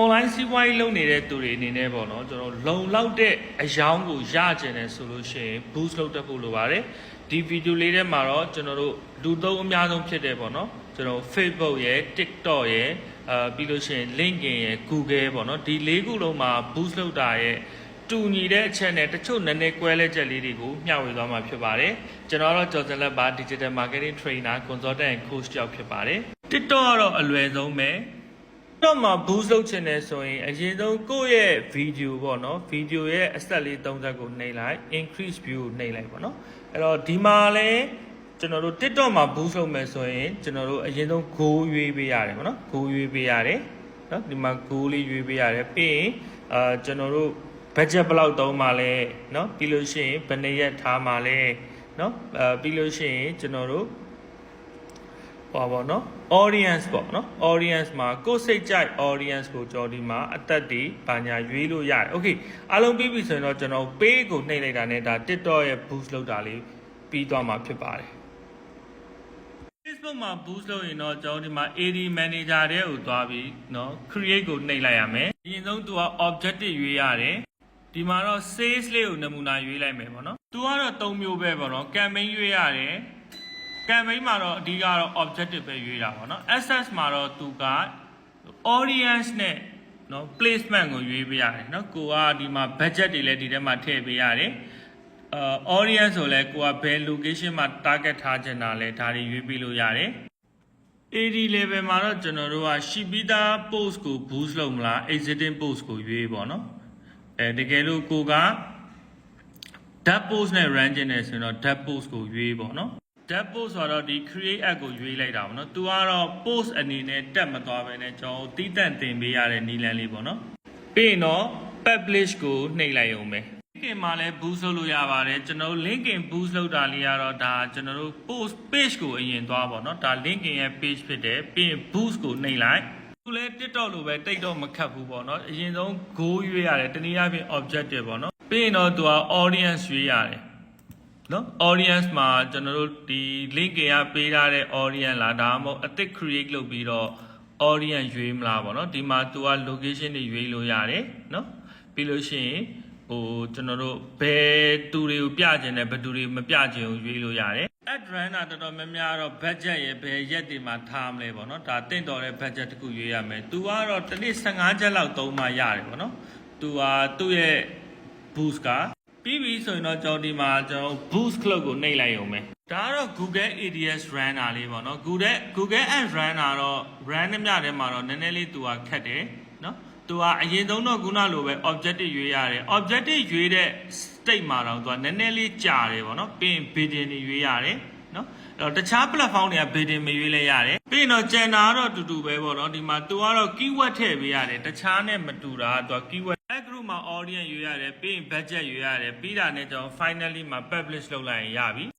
online စီးပွားရေးလုပ်နေတဲ့သူတွေအနေနဲ့ပေါ့နော်ကျွန်တော်လုံလောက်တဲ့အယောင်းကိုရကျင်တယ်ဆိုလို့ရှိရင် boost လုပ်တတ်ဖို့လိုပါတယ်ဒီဗီဒီယိုလေးထဲမှာတော့ကျွန်တော်တို့လူသုံးအများဆုံးဖြစ်တယ်ပေါ့နော်ကျွန်တော် Facebook ရယ် TikTok ရယ်အာပြီးလို့ရှိရင် LinkedIn ရယ် Google ပေါ့နော်ဒီလေးခုလုံးမှာ boost လုပ်တာရဲ့တူညီတဲ့အချက်နဲ့တချို့နည်းနည်းကွဲလဲချက်လေးတွေကိုမျှဝေသွားမှာဖြစ်ပါတယ်ကျွန်တော်ကတော့ကျော်စင်လက်ပါ Digital Marketing Trainer Consultant and Coach တယောက်ဖြစ်ပါတယ် TikTok ကတော့အလွယ်ဆုံးပဲ တော့မှ boost လုပ်ချင်တယ်ဆိုရင်အရင်ဆုံးကိုယ့်ရဲ့ video ပေါ့နော် video ရဲ့အဆက်လေး30ကိုနှိပ်လိုက် increase view ကိုနှိပ်လိုက်ပေါ့နော်အဲ့တော့ဒီမှာလဲကျွန်တော်တို့ TikTok မှာ boost လုပ်မယ်ဆိုရင်ကျွန်တော်တို့အရင်ဆုံး goal ရွေးပေးရတယ်ပေါ့နော် goal ရွေးပေးရတယ်နော်ဒီမှာ goal လေးရွေးပေးရတယ်ပြီးရင်အာကျွန်တော်တို့ budget ဘယ်လောက်သုံးပါလဲเนาะပြီးလို့ရှိရင်ဘယ်နှစ်ရက်ထားပါလဲเนาะအဲပြီးလို့ရှိရင်ကျွန်တော်တို့ ဟောပါเนาะ audience ပေါ့เนาะ audience မှာကိုယ်စိတ်ကြိုက် audience ကိုကျွန်တော်ဒီမှာအသက်တွေပါညာရွေးလို့ရတယ် okay အားလုံးပြီးပြီဆိုရင်တော့ကျွန်တော် pay ကိုနှိပ်လိုက်တာနဲ့ဒါ TikTok ရဲ့ boost လုပ်တာလေးပြီးသွားမှာဖြစ်ပါတယ် Facebook မှာ boost လုပ်ရင်တော့ကျွန်တော်ဒီမှာ AD manager တဲ့ကိုသွားပြီးเนาะ create ကိုနှိပ်လိုက်ရမယ်အရင်ဆုံးသူက objective ရွေးရတယ်ဒီမှာတော့ sales လေးကိုနမူနာရွေးလိုက်မယ်ပေါ့နော်သူကတော့၃မျိုးပဲပေါ့နော် campaign ရွေးရတယ် campaign မှာတော့အဓိကတော့ objective ပဲရွေးတာပေါ့နော် assets မှာတော့သူက audience နဲ့နော် placement ကိုရွေးပေးရတယ်နော်ကိုကဒီမှာ budget တွေလည်းဒီထဲမှာထည့်ပေးရတယ်အာ audience ဆိုလဲကိုကဘယ် location မှာ target ထားချင်တာလဲဒါတွေရွေးပေးလို့ရတယ် AD level မှာတော့ကျွန်တော်တို့ကရှိပြီးသား post ကို boost လုပ်မလား exiting post ကိုရွေးပေါ့နော်အဲတကယ်လို့ကိုက depth post နဲ့ range နဲ့ဆိုရင်တော့ depth post ကိုရွေးပေါ့နော် that post ဆိုတော့ဒီ create app ကိုရွေးလိုက်တာပေါ့နော်သူကတော့ post အနေနဲ့တက်မသွားဘဲနဲ့ကျွန်တော်တီးတန့်တင်ပေးရတဲ့နည်းလမ်းလေးပေါ့နော်ပြီးရင်တော့ publish ကိုနှိပ်လိုက်အောင်ပဲ LinkedIn မှာလည်း boost လုပ်လို့ရပါတယ်ကျွန်တော်တို့ LinkedIn boost လုပ်တာလေးကတော့ဒါကျွန်တော်တို့ post page ကိုအရင်သွားပေါ့နော်ဒါ LinkedIn ရဲ့ page ဖြစ်တယ်ပြီးရင် boost ကိုနှိပ်လိုက်သူလည်း TikTok လိုပဲတိတ်တော့မခတ်ဘူးပေါ့နော်အရင်ဆုံး goal ရွေးရတယ်တနည်းအားဖြင့် objective ပေါ့နော်ပြီးရင်တော့သူက audience ရွေးရတယ် နော် audience မှာကျွန်တော်တို့ဒီ LinkedIn ကပေးထားတဲ့ audience လားဒါမှမဟုတ်အသစ် create လုပ်ပြီးတော့ audience ရွေးမလားပေါ့နော်ဒီမှာသူက location တွေရွေးလို့ရတယ်နော်ပြီးလို့ရှိရင်ဟိုကျွန်တော်တို့ဘယ်သူတွေကိုပြခြင်းနဲ့ဘယ်သူတွေမပြခြင်းကိုရွေးလို့ရတယ် ad runner တော်တော်များများတော့ budget ရဲ့ဘယ်ရက်တွေမှာထားမလဲပေါ့နော်ဒါတင့်တော်တဲ့ budget တစ်ခုရွေးရမယ်သူကတော့တစ်နေ့15ချက်လောက်သုံးမှရတယ်ပေါ့နော်သူကသူ့ရဲ့ boost က ပြီးပြီဆိုရင်တော့ကျွန်တော်ဒီမှာကျွန်တော် boost club ကိုနှိပ်လိုက်ရုံပဲဒါကတော့ Google ADS runner လေးပေါ့နော် Google Google Ads runner တော့ run နဲ့မြတဲ့မှာတော့နည်းနည်းလေးသူကခက်တယ်နော်သူကအရင်ဆုံးတော့ခုနလိုပဲ objective ရွေးရတယ် objective ရွေးတဲ့ state မှာတော့သူကနည်းနည်းလေးကြာတယ်ပေါ့နော်ပြီးရင် bidding တွေရွေးရတယ်နော်အဲ့ တော့တခြား platform တွေက bidding မရွေးလဲရတယ်ပြီးရင်တော့ကျန်တာကတော့တူတူပဲပေါ့နော်ဒီမှာသူကတော့ keyword ထည့်ပေးရတယ်တခြားနဲ့မတူတာကသူက keyword ad group မှာ audience ရွေးရတယ်ပြီးရင် budget ရွေးရတယ်ပြီးတာနဲ့ကျွန်တော် finally မှာ publish လုပ်လိုက်ရင်ရပြီ